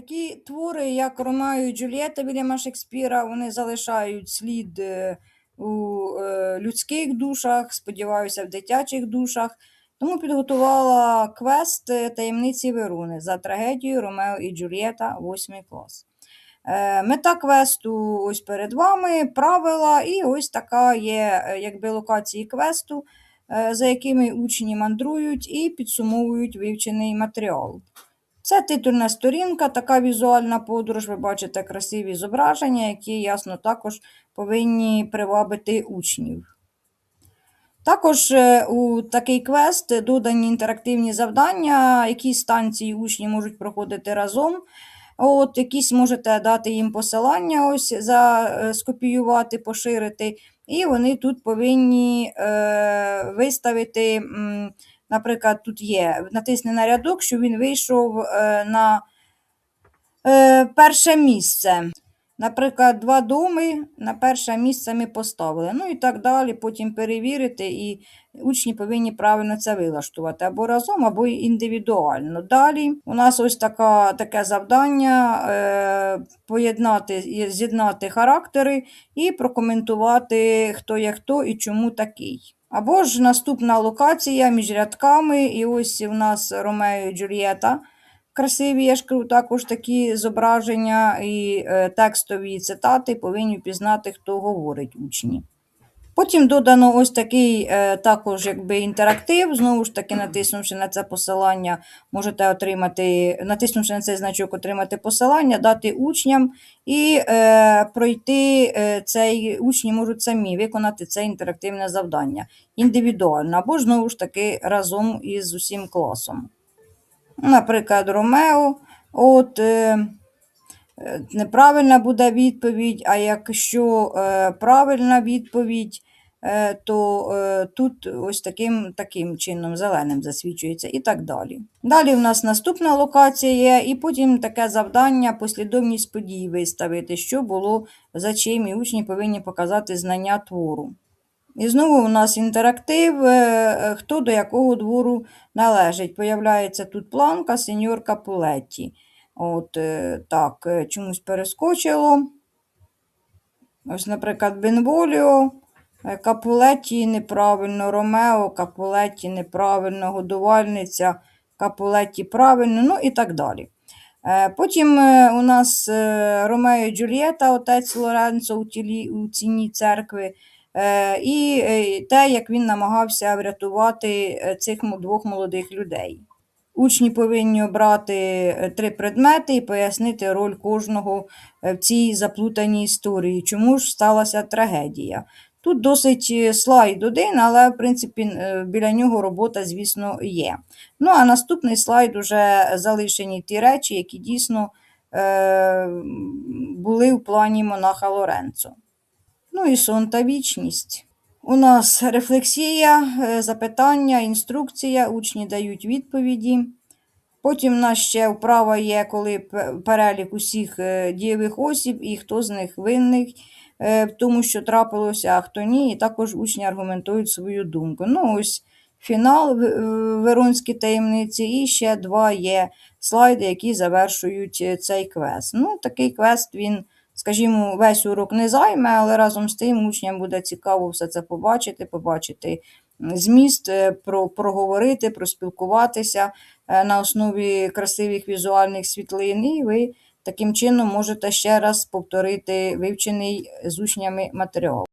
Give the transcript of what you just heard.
Такі твори, як Ромео і Джульєта Вільяма Шекспіра, вони залишають слід е, у е, людських душах, сподіваюся, в дитячих душах. Тому підготувала квест е, таємниці Веруни за трагедією Ромео і Джульєта, 8 клас. Мета квесту ось перед вами, правила, і ось така є якби локації квесту, за якими учні мандрують і підсумовують вивчений матеріал. Це титульна сторінка, така візуальна подорож. Ви бачите красиві зображення, які ясно також повинні привабити учнів. Також е, у такий квест додані інтерактивні завдання, які станції учні можуть проходити разом. От, Якісь можете дати їм посилання, ось за, е, скопіювати, поширити, і вони тут повинні е, виставити. М, Наприклад, тут є натисни на рядок, що він вийшов е, на е, перше місце. Наприклад, два доми на перше місце ми поставили. Ну і так далі, потім перевірити, і учні повинні правильно це вилаштувати або разом, або індивідуально. Далі у нас ось така, таке завдання е, поєднати, з'єднати характери і прокоментувати, хто є хто і чому такий. Або ж наступна локація між рядками, і ось у нас Ромео і Джульєта. Красиві, я ж кажу, також такі зображення і е, текстові цитати повинні пізнати, хто говорить учні. Потім додано ось такий е, також якби інтерактив. Знову ж таки, натиснувши на це посилання, можете отримати, натиснувши на цей значок, отримати посилання, дати учням і е, пройти е, цей учні можуть самі виконати це інтерактивне завдання індивідуально, або ж знову ж таки разом із усім класом. Наприклад, Ромео. От, е, неправильна буде відповідь, а якщо е, правильна відповідь, е, то е, тут ось таким таким чином зеленим засвічується і так далі. Далі в нас наступна локація є, і потім таке завдання, послідовність подій виставити, що було за чим, і учні повинні показати знання твору. І знову у нас інтерактив, хто до якого двору належить. Появляється тут планка сеньор Капулетті. От е, так, е, чомусь перескочило. Ось, наприклад, Бенволіо, Капулетті неправильно, Ромео, Капулетті неправильно, годувальниця, Капулетті правильно, ну і так далі. Потім у нас Ромео і Джульєта, отець Лоренцо у, тілі, у ціні церкви. І те, як він намагався врятувати цих двох молодих людей. Учні повинні обрати три предмети і пояснити роль кожного в цій заплутаній історії, чому ж сталася трагедія. Тут досить слайд один, але, в принципі, біля нього робота, звісно, є. Ну, а наступний слайд уже залишені ті речі, які дійсно е, були в плані монаха Лоренцо. Ну і сон та вічність. У нас рефлексія, е, запитання, інструкція, учні дають відповіді. Потім у нас ще вправа є, коли перелік усіх е, дієвих осіб і хто з них винний е, тому, що трапилося, а хто ні. І також учні аргументують свою думку. Ну, ось фінал Веронські таємниці, і ще два є слайди, які завершують цей квест. Ну, Такий квест він скажімо, весь урок не займе, але разом з тим учням буде цікаво все це побачити, побачити зміст, е, про, проговорити, проспілкуватися е, на основі красивих візуальних світлин. І ви таким чином можете ще раз повторити вивчений з учнями матеріал.